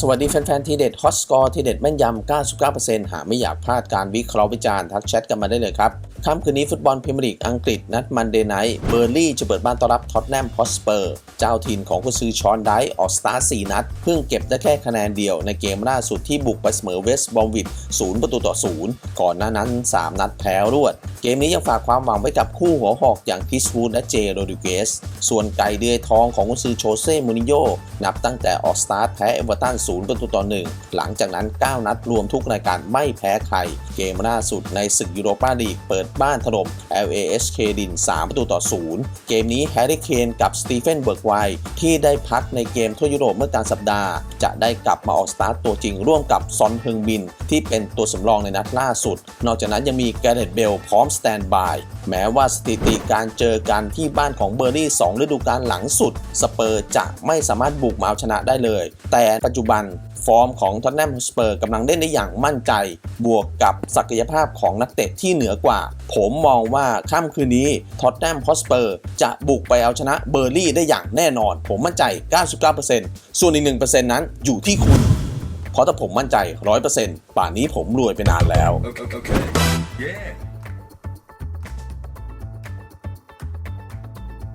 สวัสดีแฟนๆ ทีเด็ดฮอตสกอร์ทีเด็ดแม่นยำ 99%หาไม่อยากพลาดการวิเคราะห์วิจารณ์ทักแชทกันมาได้เลยครับ ค่ำคืนนี้ฟุตบอลพรีเมียร์ลีกอังกฤษนัดมันเดย์ไนท์เบอร์ลี่จะเปิดบ้านต้อนรับท็อตแนมฮอสเปอร์ เจ้าถิ่นของผู้ซื้อชอนไดออกสตาร์4นัด เพิ่งเก็บได้แค่คะแนนเดียวในเกมล่าสุดที่บุกไปเสมอเวสต์บอมวิด0ประตูต่อ 0 ก่อนหน้านั้น 3 นัดแพ้รวด เกมนี้ยังฝากความหวังไว้กับคู่หัวหอกอย่างพิสวูดและเจโรดิเกส ส่วนไก่เดือยทองของกุนซือโชเซ่มูนิโยนับตั้งแต่ออกสตาร์ทแพ้เอเวอร์ตัน0ประตูต่อ1หลังจากนั้น 9 นัดรวมทุกรายการไม่แพ้ใคร เกมล่าสุดในศึกยูโรปาลีกเปิดบ้านถล่ม LASK ดิน 3 ประตูต่อ0เกมนี้แฮร์รี่เคนกับสตีเฟนเบิร์กไวท์ที่ได้พักในเกมทั่วยุโรปเมื่อกลางสัปดาห์ จะได้กลับมาออกสตาร์ทตัวจริงร่วมกับซอนเฮึงบิน ที่เป็นตัวสำรองในนัดล่าสุด นอกจากนั้นยังมีแกเรตเบลพร้อมสแตนบาย แม้ว่าสถิติการเจอกันที่บ้านของเบอร์รี่ 2 ฤดูกาลหลังสุด สเปอร์จะไม่สามารถบุกมาเอาชนะได้เลย แต่ปัจจุบันฟอร์มของท็อตแนมสเปอร์กำลังเล่นได้อย่างมั่นใจ บวกกับศักยภาพของนักเตะที่เหนือกว่า ผมมองว่าค่ำคืนนี้ท็อตแนมฮอสเปอร์จะบุกไปเอาชนะเบอร์ลี่ได้อย่างแน่นอน ผมมั่นใจ 99%ส่วนอีก 1%นั้นอยู่ที่คุณ เพราะถ้าผมมั่นใจ 100%ป่านนี้ผมรวยไปนานแล้ว Okay. okay. Yeah.